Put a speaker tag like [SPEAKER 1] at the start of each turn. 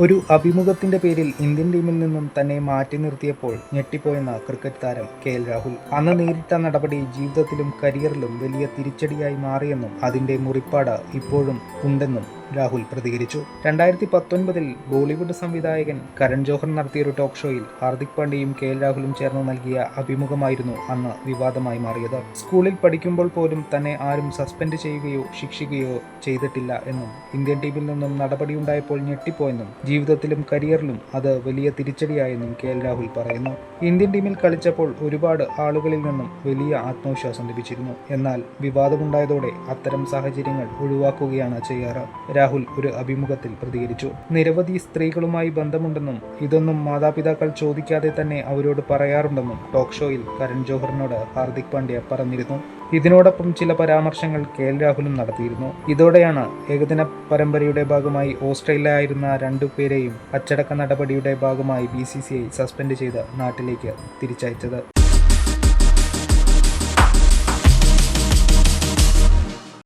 [SPEAKER 1] ഒരു അഭിമുഖത്തിന്റെ പേരിൽ ഇന്ത്യൻ ടീമിൽ നിന്നും തന്നെ മാറ്റി നിർത്തിയപ്പോൾ ഞെട്ടിപ്പോയെന്ന ക്രിക്കറ്റ് താരം കെ എൽ രാഹുൽ. അന്ന് നേരിട്ട നടപടി ജീവിതത്തിലും കരിയറിലും വലിയ തിരിച്ചടിയായി മാറിയെന്നും അതിന്റെ മുറിപ്പാട് ഇപ്പോഴും ഉണ്ടെന്നും രാഹുൽ പ്രതികരിച്ചു. രണ്ടായിരത്തി പത്തൊൻപതിൽ ബോളിവുഡ് സംവിധായകൻ കരൺ ജോഹർ നടത്തിയ ഒരു ടോക്ക് ഷോയിൽ ഹാർദിക് പാണ്ഡ്യയും കെ എൽ രാഹുലും ചേർന്ന് നൽകിയ അഭിമുഖമായിരുന്നു അന്ന് വിവാദമായി മാറിയത്. സ്കൂളിൽ പഠിക്കുമ്പോൾ പോലും തന്നെ ആരും സസ്പെൻഡ് ചെയ്യുകയോ ശിക്ഷിക്കുകയോ ചെയ്തിട്ടില്ല എന്നും ഇന്ത്യൻ ടീമിൽ നിന്നും നടപടിയുണ്ടായപ്പോൾ ഞെട്ടിപ്പോയെന്നും ജീവിതത്തിലും കരിയറിലും അത് വലിയ തിരിച്ചടിയായെന്നും കെ എൽ രാഹുൽ പറയുന്നു. ഇന്ത്യൻ ടീമിൽ കളിച്ചപ്പോൾ ഒരുപാട് ആളുകളിൽ നിന്നും വലിയ ആത്മവിശ്വാസം ലഭിച്ചിരുന്നു. എന്നാൽ വിവാദമുണ്ടായതോടെ അത്തരം സാഹചര്യങ്ങൾ ഒഴിവാക്കുകയാണ് ചെയ്യാറ്. രാഹുൽ ഒരു അഭിമുഖത്തിൽ പ്രതികരിച്ചു. നിരവധി സ്ത്രീകളുമായി ബന്ധമുണ്ടെന്നും ഇതൊന്നും മാതാപിതാക്കൾ ചോദിക്കാതെ തന്നെ അവരോട് പറയാറുണ്ടെന്നും ടോക്ക് ഷോയിൽ കരൺ ജോഹറിനോട് ഹാർദിക് പാണ്ഡ്യ പറഞ്ഞിരുന്നു. ഇതിനോടൊപ്പം ചില പരാമർശങ്ങൾ കെ എൽ രാഹുലും നടത്തിയിരുന്നു. ഇതോടെയാണ് ഏകദിന പരമ്പരയുടെ ഭാഗമായി ഓസ്ട്രേലിയ ആയിരുന്ന രണ്ടു പേരെയും അച്ചടക്ക നടപടിയുടെ ഭാഗമായി B C C I suspend ചെയ്ത് നാട്ടിലേക്ക് തിരിച്ചയച്ചത്.